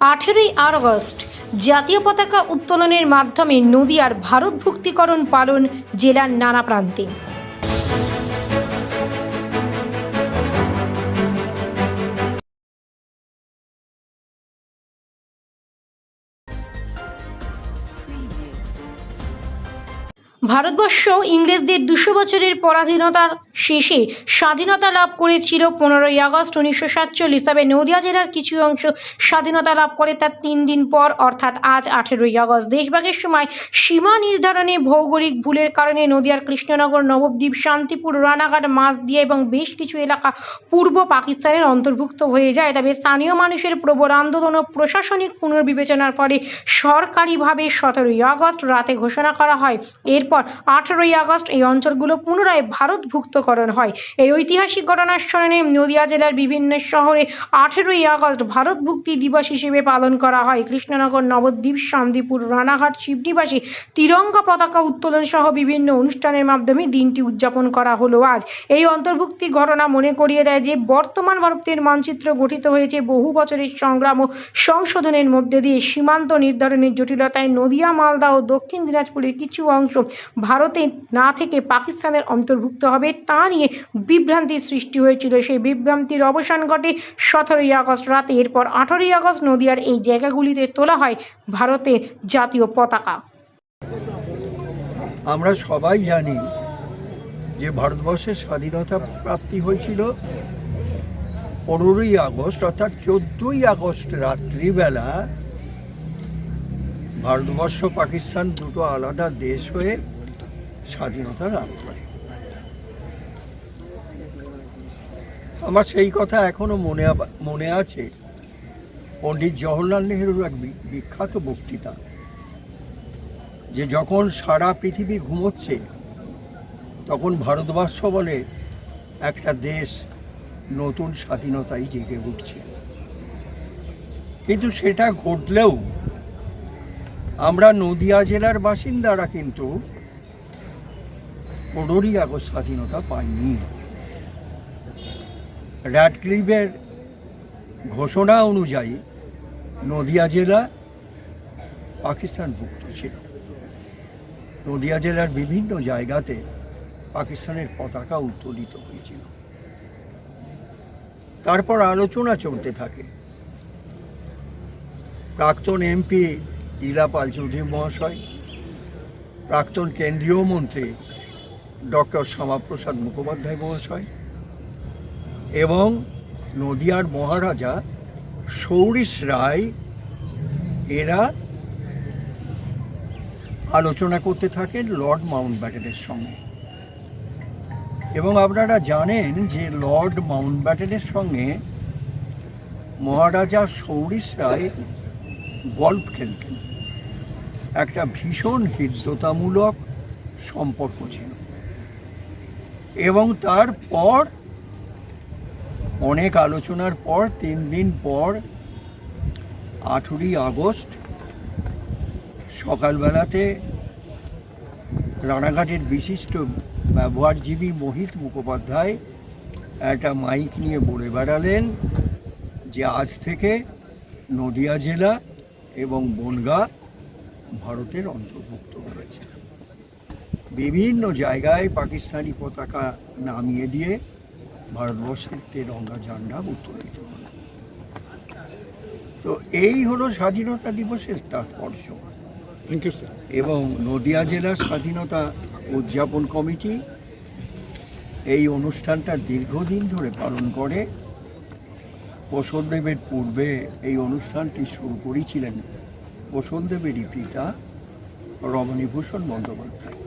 আঠেরোই আগস্ট জাতীয় পতাকা উত্তোলনের মাধ্যমে নদীয়ার ভারত ভুক্তিকরণ পালন জেলার নানা প্রান্তে। ভারতবর্ষ ইংরেজদের দুশো বছরের পরাধীনতার শেষে স্বাধীনতা লাভ করেছিল পনেরোই আগস্ট উনিশশো সাতচল্লিশ। তবে নদিয়া জেলার কিছু অংশ স্বাধীনতা লাভ করে তার তিন দিন পর, অর্থাৎ আজ আঠেরোই আগস্ট। দেশভাগের সময় সীমা নির্ধারণে ভৌগোলিক ভুলের কারণে নদিয়ার কৃষ্ণনগর, নবদ্বীপ, শান্তিপুর, রানাঘাট, মাছদিয়া এবং বেশ কিছু এলাকা পূর্ব পাকিস্তানের অন্তর্ভুক্ত হয়ে যায়। তবে স্থানীয় মানুষের প্রবল আন্দোলন ও প্রশাসনিক পুনর্বিবেচনার ফলে সরকারিভাবে সতেরোই আগস্ট রাতে ঘোষণা করা হয়। এরপর আঠেরোই আগস্ট এই অঞ্চলগুলো পুনরায় ভারত ভারতভুক্তকরণ হয়। এই ঐতিহাসিক ঘটনার স্মরণে নদিয়া জেলার বিভিন্ন শহরে আঠেরোই আগস্ট ভারতভুক্তি দিবস হিসেবে পালন করা হয়। কৃষ্ণনগর, নবদ্বীপ, শান্তিপুর, রানাঘাট, শিবনিবাসী, তিরঙ্গা পতাকা উত্তোলন সহ বিভিন্ন অনুষ্ঠানের মাধ্যমে দিনটি উদযাপন করা হলো আজ। এই অন্তর্ভুক্তি ঘটনা মনে করিয়ে দেয় যে, বর্তমান ভারতের মানচিত্র গঠিত হয়েছে বহু বছরের সংগ্রাম ও সংশোধনের মধ্যে দিয়ে। সীমান্ত নির্ধারণের জটিলতায় নদিয়া, মালদা ও দক্ষিণ দিনাজপুরের কিছু অংশ ভারতে না থেকে পাকিস্তানের অন্তর্ভুক্ত হবে, তা নিয়ে বিভ্রান্তির সৃষ্টি হয়েছিল। সেই বিভ্রান্তির অবসান ঘটে সতেরোই আগস্ট রাতে। এরপর আঠারোই আগস্ট নদিয়ার এই জায়গাগুলিতে তোলা হয় ভারতের জাতীয় পতাকা। আমরা সবাই জানি যে ভারতবর্ষের স্বাধীনতা প্রাপ্তি হয়েছিল পনেরোই আগস্ট, অর্থাৎ চোদ্দই আগস্ট রাত্রিবেলা ভারতবর্ষ, পাকিস্তান দুটো আলাদা দেশ হয়ে স্বাধীনতা লাভ করে। আমার সেই কথা এখনও মনে মনে আছে। পণ্ডিত জওহরলাল নেহরুর এক বিখ্যাত বক্তৃতা, যে যখন সারা পৃথিবী ঘুমোচ্ছে, তখন ভারতবর্ষ বলে একটা দেশ নতুন স্বাধীনতায় জেগে উঠছে। কিন্তু সেটা ঘটলেও আমরা নদিয়া জেলার বাসিন্দারা কিন্তু পনেরোই আগস্ট স্বাধীনতা পাইনি। র্যাডক্লিভের ঘোষণা অনুযায়ী নদিয়া জেলা পাকিস্তানভুক্ত ছিল। নদিয়া জেলার বিভিন্ন জায়গাতে পাকিস্তানের পতাকা উত্তোলিত হয়েছিল। তারপর আলোচনা চলতে থাকে। প্রাক্তন এমপি ইলা পাল চৌধুরী মহাশয়, প্রাক্তন কেন্দ্রীয় মন্ত্রী ডক্টর শ্যামাপ্রসাদ মুখোপাধ্যায় মহাশয় এবং নদিয়ার মহারাজা সৌরিশ রায়, এরা আলোচনা করতে থাকেন লর্ড মাউন্ট ব্যাটেনের সঙ্গে। এবং আপনারা জানেন যে লর্ড মাউন্ট ব্যাটেনের সঙ্গে মহারাজা সৌরিশ রায় গল্ফ খেলতেন। একটা ভীষণ হৃদ্যতামূলক সম্পর্ক ছিল। এবং তারপর, অনেক আলোচনার পর, তিন দিন পর, আঠেরোই আগস্ট, সকালবেলাতে রানাঘাটের বিশিষ্ট ব্যবহারজীবী মোহিত মুখোপাধ্যায় একটা মাইক নিয়ে বলে বেড়ালেন যে, আজ থেকে নদিয়া জেলা এবং বনগা ভারতের অন্তর্ভুক্ত হয়েছে বিভিন্ন জায়গায় পাকিস্তানি পতাকা নামিয়ে দিয়ে ভারতবর্ষের তেরঙ্গা ঝান্ডা উত্তোলিত হল। তো এই হলো স্বাধীনতা দিবসের তাৎপর্য। এবং নদিয়া জেলার স্বাধীনতা উদযাপন কমিটি এই অনুষ্ঠানটা দীর্ঘদিন ধরে পালন করে। বসন্তদেবের পূর্বে এই অনুষ্ঠানটি শুরু করেছিলেন বসন্তদেবেরই পিতা রমণীভূষণ বন্দ্যোপাধ্যায়।